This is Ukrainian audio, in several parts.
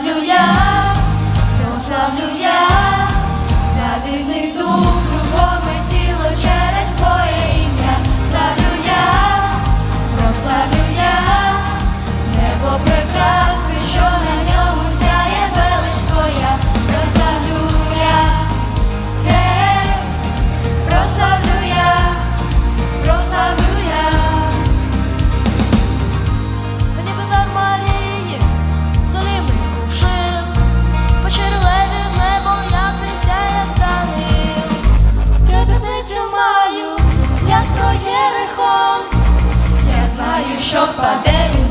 love. що впаде він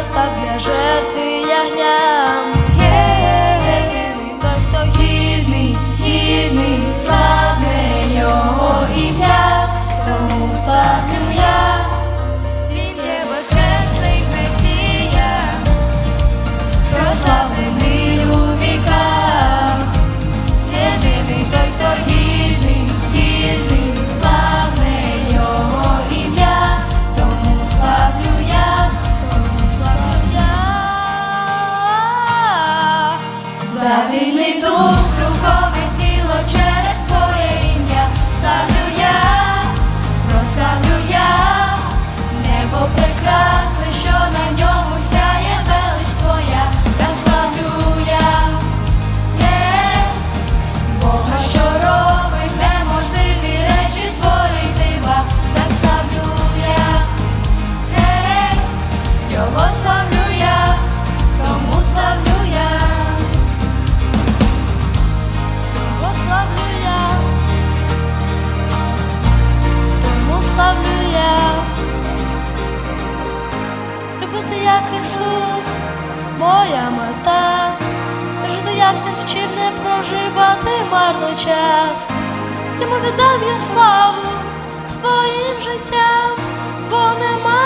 настав для жертви ягня. За вільний дух. Жити як Ісус, моя мета, жити, як він вчив не проживати марний час, йому віддам я славу своїм життям, бо нема.